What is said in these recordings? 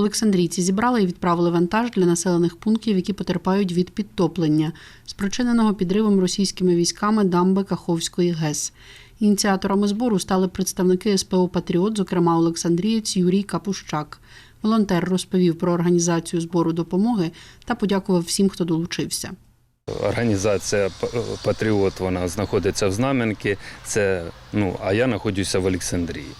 Олександрійці зібрали і відправили вантаж для населених пунктів, які потерпають від підтоплення, спричиненого підривом російськими військами дамби Каховської ГЕС. Ініціаторами збору стали представники СПО Патріот, зокрема Олександрієць Юрій Капущак. Волонтер розповів про організацію збору допомоги та подякував всім, хто долучився. Організація Патріот вона знаходиться в Знам'янці. Це ну а я знаходжуся в Олександрії.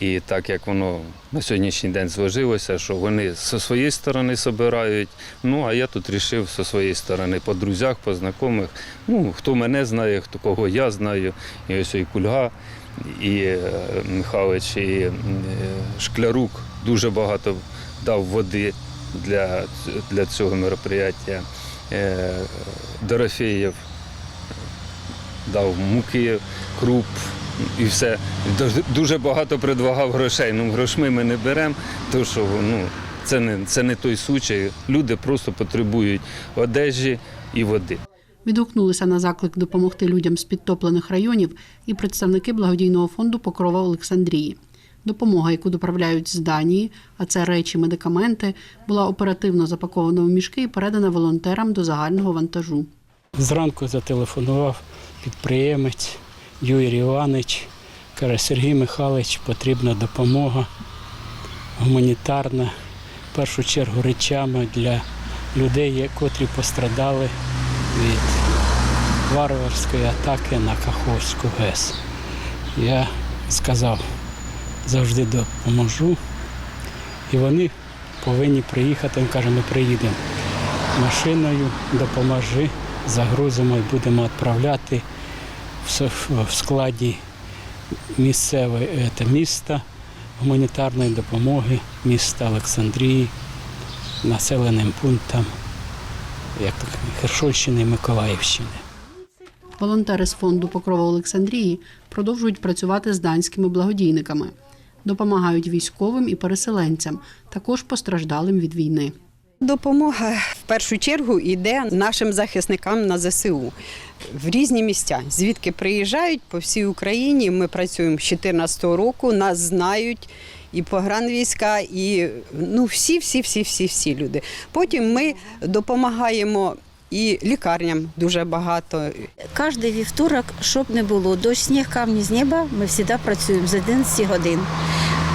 І так як воно на сьогоднішній день зложилося, що вони зі своєї сторони збирають. Ну а я тут вирішив зі своєї сторони по друзях, по знайомих. Ну хто мене знає, хто кого я знаю. І ось і Кульга, і е, Михайлович, і е, Шклярук дуже багато дав води для, для цього мероприятия. Е, Дорофеєв дав муки, круп і все. Дуже- багато предлагав грошей. Ну, грошми ми не беремо, тому що ну, це, не, це не той случай. Люди просто потребують одежі і води. Відгукнулися на заклик допомогти людям з підтоплених районів і представники благодійного фонду Покрова Олександрії. Допомога, яку доправляють з Данії, а це речі, медикаменти, була оперативно запакована в мішки і передана волонтерам до загального вантажу. Зранку зателефонував підприємець Юрій Іванович. Каже, Сергій Михайлович, потрібна допомога гуманітарна, в першу чергу речами для людей, котрі пострадали від варварської атаки на Каховську ГЕС. Я сказав, завжди допоможу. І вони повинні приїхати. Він каже, ми приїдемо машиною, допоможи, загрузимо і будемо відправляти в складі місцевої е, міста гуманітарної допомоги міста Олександрії, населеним пунктам як так, Херсонщини і Миколаївщини. Волонтери з фонду Покрова Олександрії продовжують працювати з данськими благодійниками. Допомагають військовим і переселенцям, також постраждалим від війни. Допомога в першу чергу йде нашим захисникам на ЗСУ в різні місця, звідки приїжджають по всій Україні. Ми працюємо з 2014 року, нас знають. І погранвійська, і ну всі, всі, всі, всі, всі люди. Потім ми допомагаємо і лікарням дуже багато. Кожний вівторок, щоб не було дощ, сніг, камні з неба, ми завжди працюємо з 11 годин.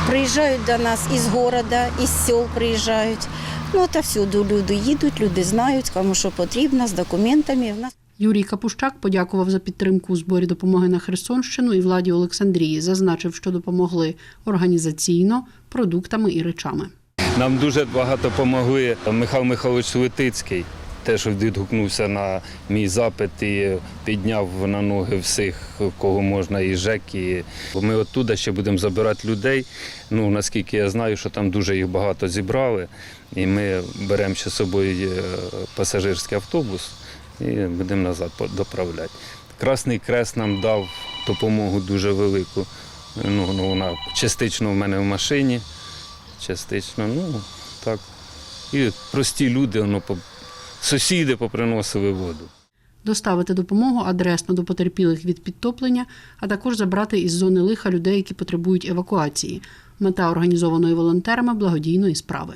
Приїжджають до нас із города, із сел приїжджають. Ну та всюди люди їдуть, люди знають, кому що потрібно, з документами. В нас Юрій Капущак подякував за підтримку у зборі допомоги на Херсонщину і владі Олександрії. Зазначив, що допомогли організаційно, продуктами і речами. Нам дуже багато допомогли Михайло Михайлович Светицький, теж відгукнувся на мій запит і підняв на ноги всіх, кого можна, і ЖЕК. І ми оттуда ще будемо забирати людей. Ну, наскільки я знаю, що там дуже їх багато зібрали. І ми беремо ще з собою е, пасажирський автобус і будемо назад доправляти. Красний Крест нам дав допомогу дуже велику. Ну, ну, вона частично в мене в машині частично. Ну так. І прості люди, воно сусіди поприносили воду. доставити допомогу адресно до потерпілих від підтоплення, а також забрати із зони лиха людей, які потребують евакуації. Мета організованої волонтерами благодійної справи.